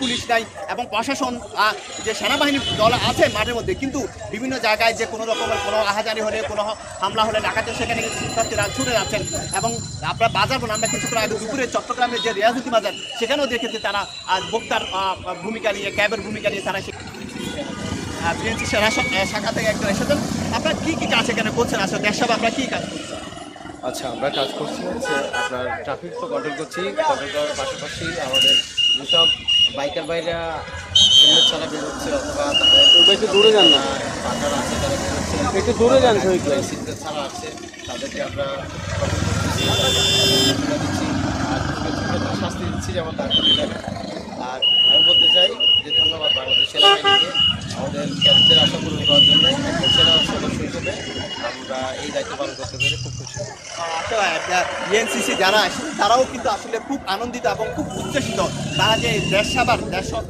Police নাই এবং প্রশাসন যে সেনাবাহিনী দল আছে মাঠের মধ্যে, কিন্তু বিভিন্ন জায়গায় যে কোনো রকমের কোনো আহাজারি হলে, কোনো হামলা হলে ডাকাতের সেখানে শিক্ষার্থীরা ছুটে যাচ্ছেন এবং আপনার বাজার বলুন আমরা কিছুক্ষণ আগে দুপুরে চট্টগ্রামের যে রিয়াজুতি বাজার, সেখানেও দেখেছি তারা বক্তার ভূমিকা নিয়ে, ক্যাবের ভূমিকা নিয়ে তারা সে- বিএনপি সেনা শাখা থেকে একজন এসেছেন। আপনারা কি কি কাজ এখানে করছেন? আসলে দেশ সভা আপনারা কি কাজ আচ্ছা আমরা কাজ করছি আপনার ট্রাফিক তো কন্ট্রোল করছি কন্ট্রোল করার পাশাপাশি আমাদের বাইকার বাইরা হেলমেট ছাড়া বেরোচ্ছে অথবা তাদের একটু দূরে যান না। আছে তারা বেরোচ্ছে একটু দূরে যান। ছাড়া আছে তাদেরকে আমরা দিচ্ছি আর শাস্তি দিচ্ছি যেমন তার হিসেবে আমরা এই দায়িত্ব পালন করতে পেরে খুব খুশি। ইএনসিসি যারা আসেন, তারাও কিন্তু আসলে খুব আনন্দিত এবং খুব উচ্ছ্বসিত। তারা যে দেশ সেবার, দেশ সরকার